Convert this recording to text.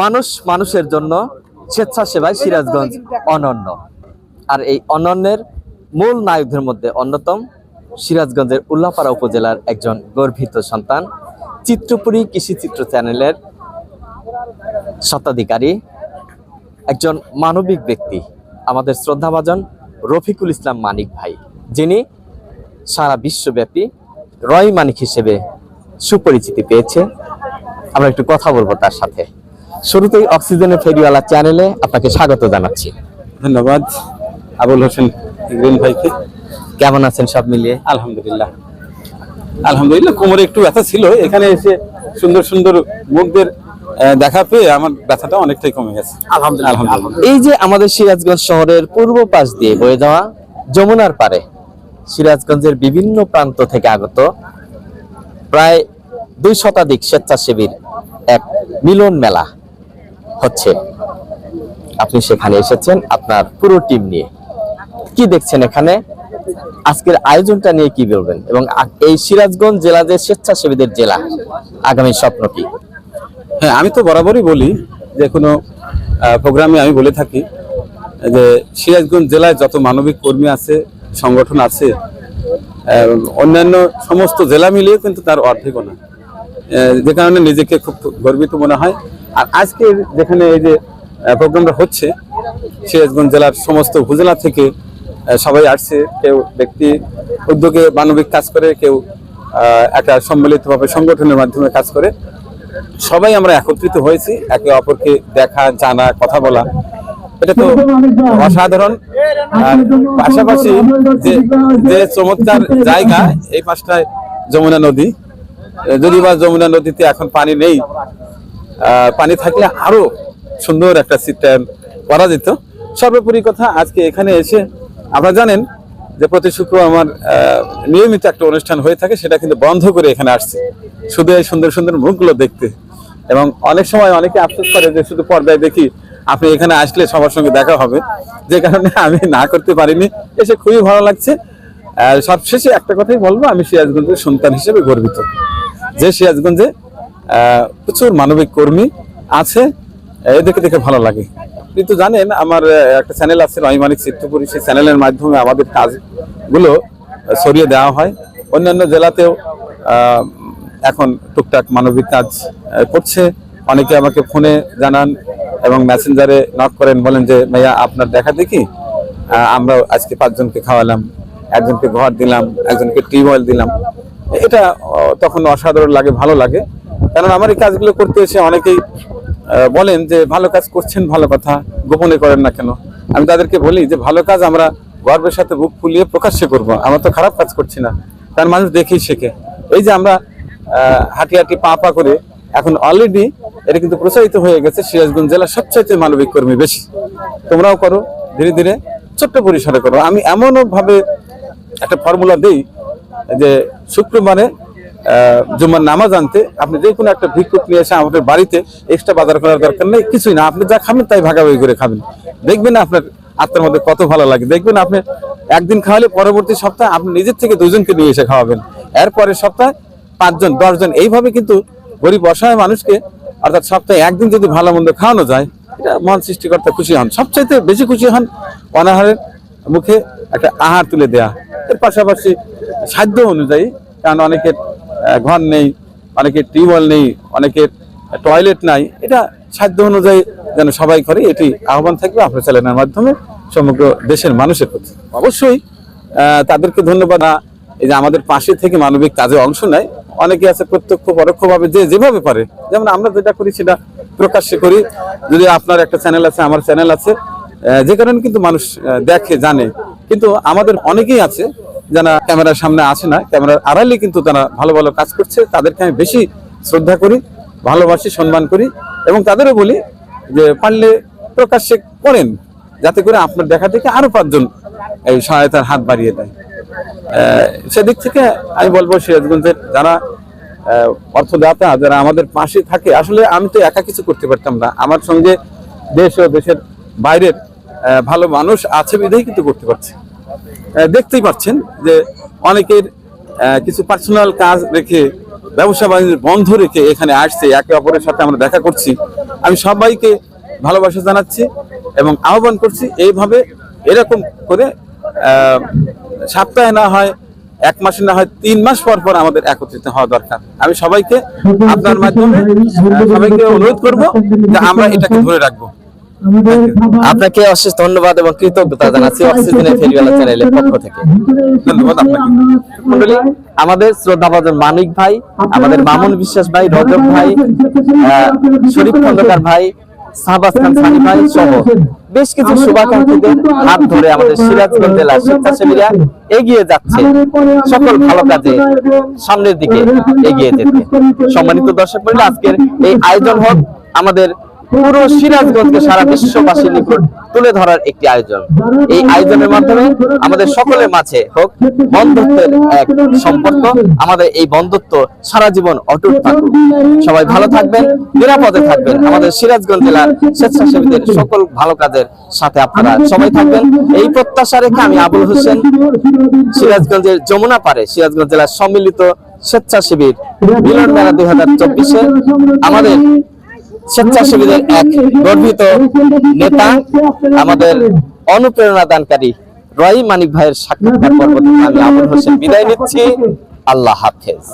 মানুষ মানুষের জন্য স্বেচ্ছাসেবায় সিরাজগঞ্জ অনন্য। আর এই অনন্যের মূল নায়কদের মধ্যে অন্যতম সিরাজগঞ্জের উল্লাপাড়া উপজেলার একজন গর্বিত সন্তান, চিত্রপুরী কৃষি চিত্র চ্যানেলের স্বত্বাধিকারী, একজন মানবিক ব্যক্তি, আমাদের শ্রদ্ধাভাজন রফিকুল ইসলাম মানিক ভাই, যিনি সারা বিশ্বব্যাপী রয় মানিক হিসেবে সুপরিচিতি পেয়েছে। আমরা একটু কথা বলব তার সাথে। শুরুতেই অক্সিজেনের ফেরিওয়ালা চ্যানেলে আপনাকে স্বাগত জানাচ্ছি। ধন্যবাদ। আবুল হোসেন গ্রিন ভাইকে। কেমন আছেন সব মিলিয়ে? আলহামদুলিল্লাহ। আলহামদুলিল্লাহ কোমরে একটু ব্যথা ছিল। এখানে এসে সুন্দর সুন্দর মুখদের দেখা পেয়ে আমার ব্যথাটা অনেকটাই কমে গেছে। আলহামদুলিল্লাহ এই যে আমাদের সিরাজগঞ্জ শহরের পূর্ব পাশ দিয়ে বয়ে যাওয়া যমুনার পারে সিরাজগঞ্জের বিভিন্ন প্রান্ত থেকে আগত প্রায় দুই শতাধিক স্বেচ্ছাসেবীর এক মিলন মেলা হচ্ছে। আপনি সেখানে এসেছেন আপনার পুরো টিম নিয়ে। কি দেখছেন এখানে? আজকের আয়োজনটা নিয়ে কি বলবেন? এবং এই সিরাজগঞ্জ জেলা যে স্বেচ্ছাসেবীদের জেলা, আগামী স্বপ্ন কি? হ্যাঁ আমি তো বরাবরই বলি যে কোনো প্রোগ্রামে আমি বলে থাকি যে সিরাজগঞ্জ জেলায় যত মানবিক কর্মী আছে, সংগঠন আছে অন্যান্য সমস্ত জেলা মিলিয়ে কিন্তু তার অর্ধেকও না। যে কারণে নিজেকে খুব গর্বিত মনে হয়। আর আজকে যেখানে এই যে প্রোগ্রামটা হচ্ছে, সিরাজগঞ্জ জেলার সমস্ত উপজেলা থেকে সবাই আসছে। কেউ ব্যক্তি উদ্যোগে মানবিক কাজ করে, কেউ একটা সম্মিলিতভাবে সংগঠনের মাধ্যমে কাজ করে। সবাই আমরা একত্রিত হয়েছি, একে অপরকে দেখা, জানা, কথা বলা। এটা তো অসাধারণ। আর পাশাপাশি যে যে চমৎকার জায়গা, এই পাশটায় যমুনা নদী। যদি বা যমুনা নদীতে এখন পানি নেই পানি থাকলে আরও সুন্দর একটা চিত্রায়ন করা যেত। সর্বোপরি কথা, আজকে এখানে এসে আপনারা জানেন যে প্রতি শুক্রবার আমার নিয়মিত একটা অনুষ্ঠান হয়ে থাকে, সেটা কিন্তু বন্ধ করে এখানে আসছে। শুধু এই সুন্দর সুন্দর মুখগুলো দেখতে। এবং অনেক সময় অনেকে আফসোস করে যে শুধু পর্দায় দেখি আপনি এখানে আসলে সবার সঙ্গে দেখা হবে। যে কারণে আমি না করতে পারিনি, এসে খুবই ভালো লাগছে। আর সবশেষে একটা কথাই বলব, আমি সিরাজগঞ্জের সন্তান হিসেবে গর্বিত। যে সিরাজগঞ্জে প্রচুর মানবিক কর্মী আছে এদেরকে দেখে ভালো লাগে। কিন্তু জানেন, আমার একটা চ্যানেল আছে রহিমানিক চিত্রপুরী, সেই চ্যানেলের মাধ্যমে আমাদের কাজগুলো সরিয়ে দেওয়া হয়। অন্যান্য জেলাতেও এখন টুকটাক মানবিক কাজ করছে। অনেকে আমাকে ফোনে জানান এবং মেসেঞ্জারে নক করেন, বলেন যে, ভাইয়া, আপনার দেখা দেখি? আমরা আজকে পাঁচজনকে খাওয়ালাম, একজনকে ঘর দিলাম, একজনকে টিউবওয়েল দিলাম। এটা তখন অসাধারণ লাগে, ভালো লাগে। কারণ আমার এই কাজগুলো করতে এসে অনেকেই বলেন যে, ভালো কাজ করছেন, ভালো কথা, গোপনে করেন না কেন? আমি তাদেরকে বলি যে, ভালো কাজ আমরা গর্বের সাথে বুক ফুলিয়ে প্রকাশ্যে করব, আমরা তো খারাপ কাজ করছি না। কারণ মানুষ দেখেই শেখে। এই যে আমরা হাঁটি হাঁটি পা পা করে এখন অলরেডি এটা কিন্তু প্রচারিত হয়ে গেছে সিরাজগঞ্জ জেলার সবচাইতে মানবিক কর্মী বেশি। তোমরাও করো, ধীরে ধীরে, ছোট্ট পরিসরে করো। আমি এমনও ভাবে একটা ফর্মুলা দেই যে শুক্রবারে জুম্মার নামাজ আনতে আপনি যে কোনো একটা ভিক্ষুক নিয়ে এসে আমাদের বাড়িতে এক্সট্রা বাজার করার দরকার নেই, কিছুই না। আপনি যা খাবেন তাই ভাগাভাগি করে খাবেন। দেখবেন আপনার আত্মার মধ্যে কত ভালো লাগে। দেখবেন আপনি একদিন খাওয়ালে পরবর্তী সপ্তাহে আপনি নিজের থেকে দুজনকে নিয়ে এসে খাওয়াবেন। এরপরের সপ্তাহে পাঁচজন, দশজন, এইভাবে কিন্তু গরিব অসহায় মানুষকে অর্থাৎ সপ্তাহে একদিন যদি ভালো মন্দ খাওয়ানো যায়, এটা মহান সৃষ্টিকর্তা খুশি হন। সবচাইতে বেশি খুশি হন অনাহারের মুখে একটা আহার তুলে দেয়া। এর পাশাপাশি সাধ্য অনুযায়ী কারণ অনেকের ঘর নেই অনেকের টিউবওয়েল নেই অনেকের টয়লেট নাই। এটা সাধ্য অনুযায়ী যেন সবাই করে এটি আহ্বান থাকবে আপনার চ্যানেলের মাধ্যমে সমগ্র দেশের মানুষের প্রতি। অবশ্যই তাদেরকে ধন্যবাদ। না, এই যে আমাদের পাশে থেকে মানবিক কাজে অংশ নেয় অনেকে আছে প্রত্যক্ষ পরোক্ষভাবে যে যেভাবে পারে। যেমন আমরা যেটা করি সেটা প্রকাশ্যে করি। যদি আপনার একটা চ্যানেল আছে আমার চ্যানেল আছে যে কারণে কিন্তু মানুষ দেখে জানে। কিন্তু আমাদের অনেকেই আছে যারা ক্যামেরার সামনে আসে না, ক্যামেরার আড়ালে কিন্তু তারা ভালো ভালো কাজ করছে, তাদেরকে আমি বেশি শ্রদ্ধা করি, ভালোবাসি, সম্মান করি এবং তাদেরও বলি যে পারলে প্রকাশ্যে করেন, যাতে করে আপনার দেখা থেকে আরও পাঁচজন এই সহায়তার হাত বাড়িয়ে দেয়। সেদিক থেকে আমি বলব সিরাজগঞ্জের যারা অর্থদাতা, যারা আমাদের পাশে থাকে, আসলে আমি তো একা কিছু করতে পারতাম না। আমার সঙ্গে দেশ ও দেশের বাইরের ভালো মানুষ আছে বিধেই কিন্তু করতে পারছি। দেখতেই পাচ্ছেন যে অনেকের কিছু পার্সোনাল কাজ রেখে, ব্যবসা বাণিজ্য বন্ধ রেখে এখানে আসছে, একে অপরের সাথে আমরা দেখা করছি। আমি সবাইকে ভালোবাসা জানাচ্ছি এবং আহ্বান করছি এইভাবে এরকম করে সপ্তাহে না হয়, এক মাসে না হয়, তিন মাস পর পর আমাদের একত্রিত হওয়া দরকার। আমি সবাইকে আপনার মাধ্যমে সবাইকে অনুরোধ করব যে আমরা এটাকে ধরে রাখব। আপনাকে অশেষ ধন্যবাদ এবং কৃতজ্ঞতা জানাচ্ছি অক্সিজেনের ফেরিওয়ালা চ্যানেলের পক্ষ থেকে। ধন্যবাদ আপনাকে। মন্ডলী আমাদের শ্রদ্ধাভাজন মানিক ভাই আমাদের মামুন বিশ্বাস ভাই রজব ভাই শরীফ খন্দকার ভাই শাহবাজ খান সানি ভাই সহ বেশ কিছু শুভাকাঙ্ক্ষীদের হাত ধরে আমাদের সিরাজগঞ্জ জেলার স্বেচ্ছাসেবীরা এগিয়ে যাচ্ছে। সকল ভালো কাজে সামনের দিকে এগিয়ে যেতে। সম্মানিত দর্শক মন্ডলী আজকের এই আয়োজন হোক আমাদের পুরো সিরাজগঞ্জকে সারা বিশ্ববাসীর নিকট তুলে ধরার একটি আয়োজন। এই আয়োজনের মাধ্যমে আমাদের সকলের মাঝে হোক বন্ধুত্বের এক সম্পর্ক আমাদের এই বন্ধুত্ব সারা জীবন অটুট থাকুক। সবাই ভালো থাকবেন নিরাপদে থাকবেন। আমাদের সিরাজগঞ্জ জেলার স্বেচ্ছাসেবীদের সকল ভালো কাজের সাথে আপনারা সবাই থাকবেন। এই প্রত্যাশা রেখে আমি আবুল হোসেন সিরাজগঞ্জের যমুনা পারে সিরাজগঞ্জ জেলার সম্মিলিত স্বেচ্ছাসেবীর মিলন মেলা দুই হাজার চব্বিশে আমাদের স্বেচ্ছাসেবীদের এক গর্বিত নেতা, আমাদের অনুপ্রেরণা দানকারী রয় মানিক ভাইয়ের সাক্ষাৎকার পর্ব আমি হোসেন বিদায় নিচ্ছি। আল্লাহ হাফেজ।